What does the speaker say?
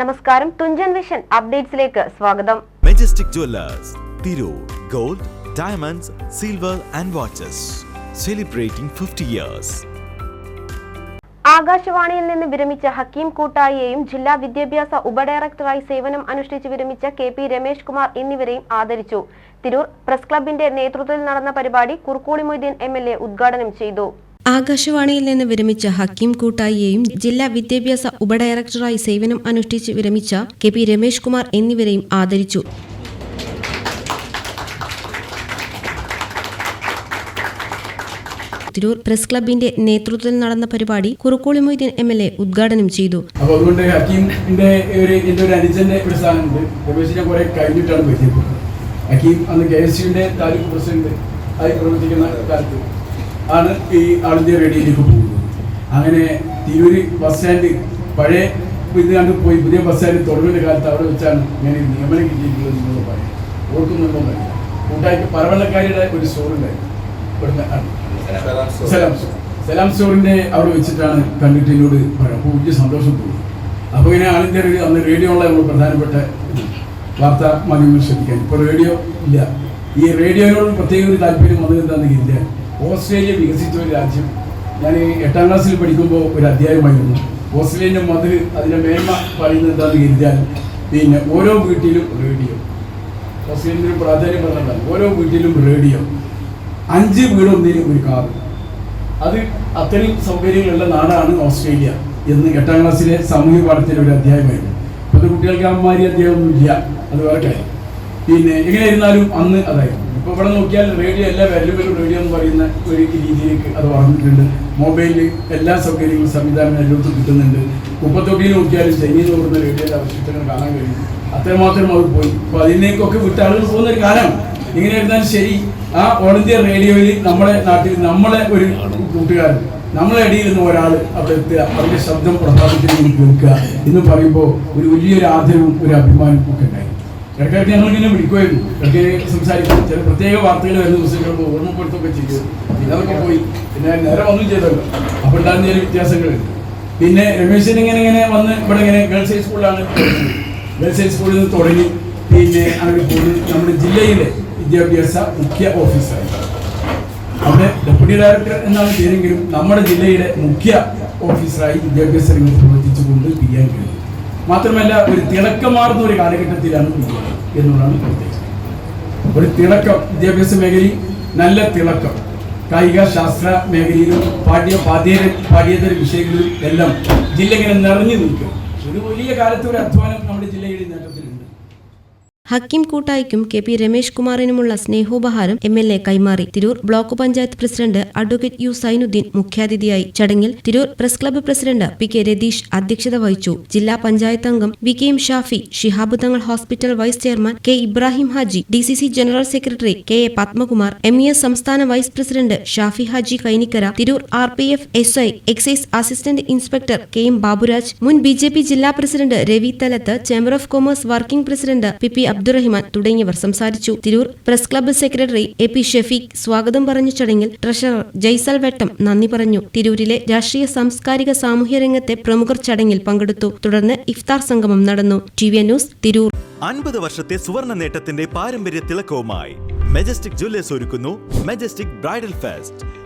നമസ്കാരം. തുഞ്ചൻ വിഷൻ അപ്ഡേറ്റ്സിലേക്ക് സ്വാഗതം. Majestic jewellers Tirur gold diamonds silver and watches celebrating fifty years ആകാശവാണിയിൽ നിന്ന് വിരമിച്ച ഹക്കീം കൂട്ടായിയെയും ജില്ലാ വിദ്യാഭ്യാസ ഉപഡയറക്ടറായി സേവനം അനുഷ്ഠിച്ച് വിരമിച്ച കെ പി രമേഷ് കുമാർ എന്നിവരെയും ആദരിച്ചു. തിരൂർ പ്രസ് ക്ലബിന്റെ നേതൃത്വത്തിൽ നടന്ന പരിപാടി കുർക്കോളി മൊയ്തീൻ എം ഉദ്ഘാടനം ചെയ്തു. ആകാശവാണിയിൽ നിന്ന് വിരമിച്ച ഹക്കീം കൂട്ടായിയെയും ജില്ലാ വിദ്യാഭ്യാസ ഉപഡയറക്ടറായി സേവനം അനുഷ്ഠിച്ച് വിരമിച്ച കെ പി രമേഷ് കുമാർ എന്നിവരെയും ആദരിച്ചു. തിരൂർ പ്രസ് ക്ലബിന്റെ നേതൃത്വത്തിൽ നടന്ന പരിപാടി Kurukkoli Moideen M L A ഉദ്ഘാടനം ചെയ്തു. ഒരു പ്രസിഡന്റ് ആയി ആണ് ഈ ആൾ ഇന്ത്യ റേഡിയോയിലേക്ക് പോകുന്നത്. അങ്ങനെ തിരൂര് ബസ് സ്റ്റാൻഡ് പഴയ ഇത് കണ്ട് പോയി. പുതിയ ബസ് സ്റ്റാൻഡ് തൊടുവിന്റെ കാലത്ത് അവിടെ വെച്ചാണ് ഞാൻ ഈ നിയമനം കിട്ടിയിട്ടുള്ളത് നിങ്ങൾ പറയാം ഓർക്കുന്നുണ്ടോന്നറിയില്ല കൂട്ടായിട്ട് പരവള്ളക്കാരിയുടെ ഒരു സ്റ്റോറുണ്ടായിരുന്നു ഇവിടുന്ന്. സലാം സ്റ്റോർ. സലാം സ്റ്റോറിന്റെ അവിടെ വെച്ചിട്ടാണ് കണ്ടിട്ട് എന്നോട് പറയാം. അപ്പോൾ വലിയ സന്തോഷം തോന്നി. അപ്പോൾ ഇങ്ങനെ ആളിന്റെ റേഡിയോ അന്ന് റേഡിയോ ഉള്ള നമ്മൾ പ്രധാനപ്പെട്ട വാർത്താ മാധ്യമങ്ങൾ ശ്രദ്ധിക്കാൻ. ഇപ്പോൾ റേഡിയോ ഇല്ല. ഈ റേഡിയോയോട് പ്രത്യേക ഒരു താല്പര്യം വന്നത് എന്താണെന്ന് ഇല്ല ഓസ്ട്രേലിയ വികസിച്ച ഒരു രാജ്യം. ഞാൻ എട്ടാം ക്ലാസ്സിൽ പഠിക്കുമ്പോൾ ഒരു അധ്യായമായിരുന്നു ഓസ്ട്രേലിയന്റെ മതിൽ അതിന്റെ മേന്മ പറയുന്നത് എന്താണെന്ന് കരുതിയാൽ പിന്നെ ഓരോ വീട്ടിലും റേഡിയോ. ഓസ്ട്രേലിയന്റെ ഒരു പ്രാധാന്യം പറഞ്ഞതാണ്. ഓരോ വീട്ടിലും റേഡിയോ. അഞ്ച് വീടൊന്നിനും ഒരു കാറ്. അത് അത്രയും സൗകര്യങ്ങളുള്ള നാടാണ് ഓസ്ട്രേലിയ എന്ന് എട്ടാം ക്ലാസ്സിലെ സാമൂഹ്യ പാഠത്തിലെ ഒരു അധ്യായമായിരുന്നു. ഇപ്പോഴത്തെ കുട്ടികൾക്ക് അമ്മമാരി അധ്യായമൊന്നുമില്ല. അത് വേറെ കാര്യം. പിന്നെ എങ്ങനെ ഇരുന്നാലും അന്ന് അതായിരുന്നു. ഇപ്പൊ ഇവിടെ നോക്കിയാൽ റേഡിയോ എല്ലാ വാല്യുബിളും റേഡിയോ എന്ന് പറയുന്ന ഒരു രീതിയിലേക്ക് അത് വളർന്നിട്ടുണ്ട്. മൊബൈലിൽ എല്ലാ സൗകര്യങ്ങളും സംവിധാനം എല്ലായിടത്തും കിട്ടുന്നുണ്ട്. മുപ്പത്തൊട്ടിയിൽ നോക്കിയാലും ചെന്നൈയിൽ നോക്കുന്ന റേഡിയോയുടെ അവശിഷ്ടങ്ങൾ കാണാൻ കഴിയും. അത്രമാത്രം അത് പോയി. അപ്പൊ അതിനേക്കൊക്കെ വിട്ട് ആളുകൾ പോകുന്ന ഒരു കാലം ഇങ്ങനെ ഇരുന്നാലും ശരി ആ ഓൾ ഇന്ത്യ റേഡിയോയിൽ നമ്മുടെ നാട്ടിൽ നമ്മളെ ഒരു കൂട്ടുകാരൻ നമ്മളെ ഇടയിൽ നിന്ന് ഒരാൾ അവിടെ എത്തുക അവരുടെ ശബ്ദം പ്രഭാതത്തിൽ നിന്ന് കേൾക്കുക എന്ന് പറയുമ്പോൾ ഒരു വലിയൊരു ആദരവും ഒരു അഭിമാനവും ഒക്കെ ഉണ്ടായി ഇടയ്ക്കിടയ്ക്ക് ഞങ്ങൾ ഇങ്ങനെ വിളിക്കുമായിരുന്നു ഇടയ്ക്ക് സംസാരിക്കും. ചില പ്രത്യേക വാർത്തകൾ വരുന്ന ദിവസങ്ങൾ ഓർമ്മപ്പെടുത്തൊക്കെ ചെയ്യും. അതൊക്കെ പോയി. പിന്നെ നേരെ ഒന്നും ചെയ്തല്ലോ. അപ്പോൾ ഉണ്ടാകുന്ന ചില വ്യത്യാസങ്ങളുണ്ട് പിന്നെ രമേശൻ ഇങ്ങനെ ഇങ്ങനെ വന്ന് ഇവിടെ ഇങ്ങനെ ഗേൾസ് ഹൈ സ്കൂളിലാണ് ഗേൾസ് ഹൈ സ്കൂളിൽ നിന്ന് തുടങ്ങി. പിന്നെ അവിടെ പോയി. നമ്മുടെ ജില്ലയിലെ വിദ്യാഭ്യാസ മുഖ്യ ഓഫീസറായി അവിടെ ഡെപ്യൂട്ടി ഡയറക്ടർ എന്നാണ് പേരെങ്കിലും നമ്മുടെ ജില്ലയിലെ മുഖ്യ ഓഫീസറായി വിദ്യാഭ്യാസ രംഗത്ത് പ്രവർത്തിച്ചുകൊണ്ട് പിരിയാൻ കഴിയും മാത്രമല്ല ഒരു തിളക്കമാർന്ന ഒരു കാലഘട്ടത്തിലാണ് എന്നുള്ളതാണ് പ്രത്യേകത. ഒരു തിളക്കം വിദ്യാഭ്യാസ മേഖലയിൽ നല്ല തിളക്കം കായിക ശാസ്ത്ര മേഖലയിലും പാഠ്യ പാഠ്യേതര പാഠ്യേതര വിഷയങ്ങളിലും എല്ലാം ജില്ല ഇങ്ങനെ നിറഞ്ഞു നിൽക്കും ഒരു വലിയ കാലത്ത് ഒരു അധ്വാനം നമ്മുടെ ജില്ലയുടെ നേട്ടത്തിലുണ്ട്. ഹക്കീം കൂട്ടായിക്കും കെ പി രമേഷ് കുമാറിനുമുള്ള സ്നേഹോപഹാരം എം എൽ എ കൈമാറി. Tirur block panchayat president advocate U Zainudheen മുഖ്യാതിഥിയായി. ചടങ്ങിൽ Tirur press club president P K Ratheesh അധ്യക്ഷത വഹിച്ചു. ജില്ലാ പഞ്ചായത്ത് അംഗം V K M Shafi Shihab Thangal hospital vice chairman K Ibrahim Haji D C C general secretary K A Padmakumar M E S സംസ്ഥാന vice president Shafi Haji Kainikkara Tirur R P F S I excise assistant inspector K M Baburaj മുൻ B J P ജില്ലാ president Ravi Thalath chamber of commerce working president P P Abdurahiman തുടങ്ങിയവർ സംസാരിച്ചു. Tirur press club secretary A P Shefeeq സ്വാഗതം പറഞ്ഞ ചടങ്ങിൽ treasurer Jaisal വെട്ടം നന്ദി പറഞ്ഞു. തിരൂരിലെ രാഷ്ട്രീയ സാംസ്കാരിക സാമൂഹ്യ രംഗത്തെ പ്രമുഖർ ചടങ്ങിൽ പങ്കെടുത്തു. തുടർന്ന് ഇഫ്താർ സംഗമം നടന്നു. T V news Tirur. അൻപത് വർഷത്തെ സുവർണ നേട്ടത്തിന്റെ പാരമ്പര്യ തിളക്കവുമായി മെജസ്റ്റിക് ജ്വല്ലേഴ്സ് ഒരുക്കുന്നു majestic bridal fest.